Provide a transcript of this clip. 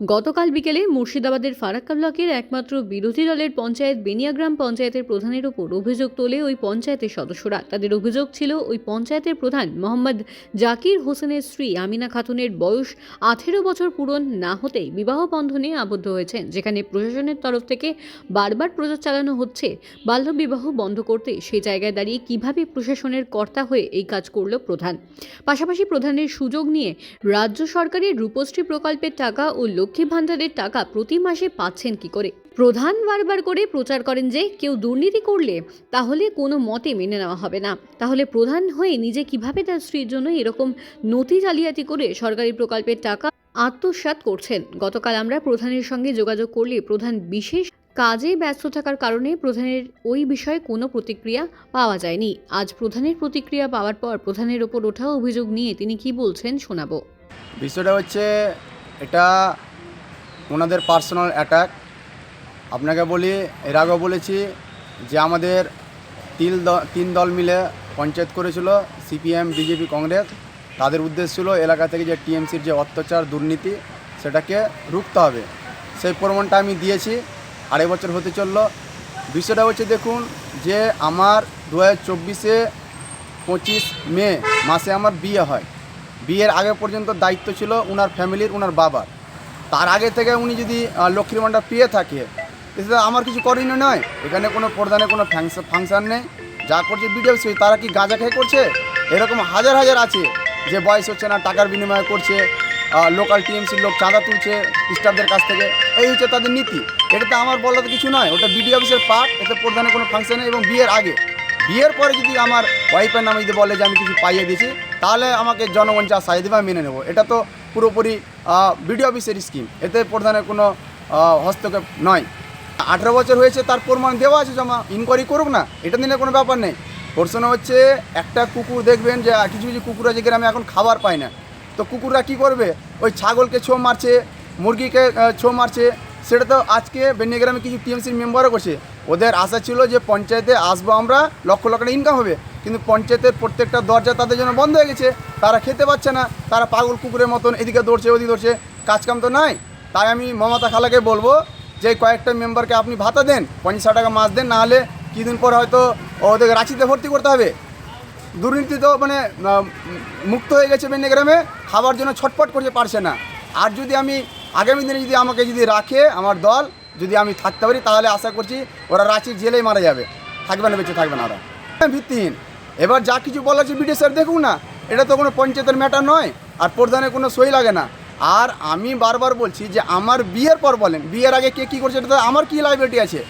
গতকাল বিকেলে মুর্শিদাবাদের ফারাক্কা ব্লকের একমাত্র বিরোধী দলের পঞ্চায়েত বেনিয়াগ্রাম পঞ্চায়েতের প্রধানের ওপর অভিযোগ তোলে ওই পঞ্চায়েতের সদস্যরা। তাদের অভিযোগ ছিল ওই পঞ্চায়েতের প্রধান মোহাম্মদ জাকির হোসেনের স্ত্রী আমিনা খাতুনের বয়স আঠেরো বছর পূরণ না হতেই বিবাহ বন্ধনে আবদ্ধ হয়েছেন, যেখানে প্রশাসনের তরফ থেকে বারবার প্রচার চালানো হচ্ছে বাল্যবিবাহ বন্ধ করতে। সেই জায়গায় দাঁড়িয়ে কীভাবে প্রশাসনের কর্তা হয়ে এই কাজ করল প্রধান? পাশাপাশি প্রধানের সুযোগ নিয়ে রাজ্য সরকারের রূপশ্রী প্রকল্পের টাকা ও লক্ষ্মী ভাণ্ডারের টাকা প্রতি মাসে পাচ্ছেন কি করে? প্রধান বারবার করে প্রচার করেন যে, কেউ দুর্নীতি করলে তাহলে কোনো মতে মেনে নেওয়া হবে না। তাহলে প্রধান হয়ে নিজে কীভাবে তার স্ত্রীর জন্য এরকম নথি জালিয়াতি করে সরকারি প্রকল্পের টাকা আত্মসাৎ করছেন? গতকাল আমরা প্রধানের সঙ্গে যোগাযোগ করলে প্রধান বিশেষ কাজে ব্যস্ত থাকার কারণে প্রধানের ওই বিষয়ে কোনো প্রতিক্রিয়া পাওয়া যায়নি। আজ প্রধানের প্রতিক্রিয়া পাওয়ার পর প্রধানের ওপর ওঠা অভিযোগ নিয়ে তিনি কি বলছেন শোনাবো। বিষয়টা হচ্ছে, এটা ওনাদের পার্সোনাল অ্যাটাক আপনাকে বলি, এর আগেও বলেছি যে আমাদের তিন দল তিন দল মিলে পঞ্চায়েত করেছিল সিপিএম বিজেপি কংগ্রেস তাদের উদ্দেশ্য ছিল এলাকা থেকে যে টিএমসির যে অত্যাচার, দুর্নীতি, সেটাকে রুখতে হবে। সেই প্রমাণটা আমি দিয়েছি, আড়াই বছর হতে চলল। বিষয়টা হচ্ছে দেখুন যে আমার দু হাজার চব্বিশে পঁচিশ মে মাসে আমার বিয়ে হয়। বিয়ের আগে পর্যন্ত দায়িত্ব ছিল ওনার ফ্যামিলির ওনার বাবার। তার আগে থেকে উনি যদি লক্ষ্মীর ভাণ্ডার পেয়ে থাকে, এতে আমার কিছু করণীয় নয়। এখানে কোনো প্রধানে কোনো ফাংশন নেই। যা করছে বিডিও তারা কি গাঁজা খেয়ে করছে? এরকম হাজার হাজার আছে যে বয়স হচ্ছে না, টাকার বিনিময় করছে লোকাল টিএমসির লোক চাঁদা তুলছে স্টাফদের কাছ থেকে। এই হচ্ছে তাদের নীতি। এটাতে আমার বলার তো কিছু নয়। ওটা বিডিও অফিসের পার্ট এতে প্রধানে কোনো ফাংশন এবং বিয়ের আগে। বিয়ের পরে যদি আমার ওয়াইফের নামে যদি বলে যে আমি কিছু পাইয়ে দিয়েছি, তাহলে আমাকে জনগণ যা সাই দেবে মেনে নেব। এটা তো পুরোপুরি বিডিও অফিসের স্কিম এতে প্রধানের কোনো হস্তক্ষেপ নয়। আঠেরো বছর হয়েছে, তার প্রমাণ দেওয়া আছে জমা ইনকোয়ারি করুক না, এটা নিয়ে কোনো ব্যাপার নেই। প্রশ্ন হচ্ছে, একটা কুকুর দেখবেন যে কিছু কিছু কুকুর আছে গ্রামে এখন খাবার পায় না। তো কুকুররা কি করবে? ওই ছাগলকে ছো মারছে, মুরগিকে ছো মারছে, সেটা তো আজকে বেনিগ্রামে কিছু টিএমসির মেম্বারও করছে। ওদের আশা ছিল যে পঞ্চায়েতে আসব আমরা, লক্ষ লক্ষ ইনকাম হবে। কিন্তু পঞ্চায়েতের প্রত্যেকটা দরজা তাদের জন্য বন্ধ হয়ে গেছে। তারা খেতে পাচ্ছে না, তারা পাগল কুকুরের মতন এদিকে দৌড়ছে, ওদিকে দৌড়ছে। কাজকাম তো নাই। তাই আমি মমতা খালাকে বলব যে, কয়েকটা মেম্বারকে আপনি ভাতা দেন, পঞ্চাশ টাকা মাস দেন নাহলে কিছুদিন পর হয়তো ওদের রাঁচিতে ভর্তি করতে হবে। দুর্নীতি তো মানে মুক্ত হয়ে গেছে বেন্যাগ্রামে খাবার জন্য ছটফট করতে পারছে না। আর যদি আমি, আগামী দিনে যদি আমাকে যদি রাখে আমার দল যদি আমি থাকতে পারি, তাহলে আশা করছি ওরা রাঁচি জেলেই মারা যাবে। থাকবে না, বেঁচে থাকবে না ওরা। ভিত্তিহীন। এবার যা কিছু বলা হচ্ছে স্যার, দেখুন না, এটা তো কোনো পঞ্চায়েতের ম্যাটার নয়, আর প্রধানের কোনো সই লাগে না। আর আমি বারবার বলছি যে, আমার বিয়ের পর বলেন, বিয়ের আগে কে কী করছে, এটা আমার কী লাইবিলিটি আছে?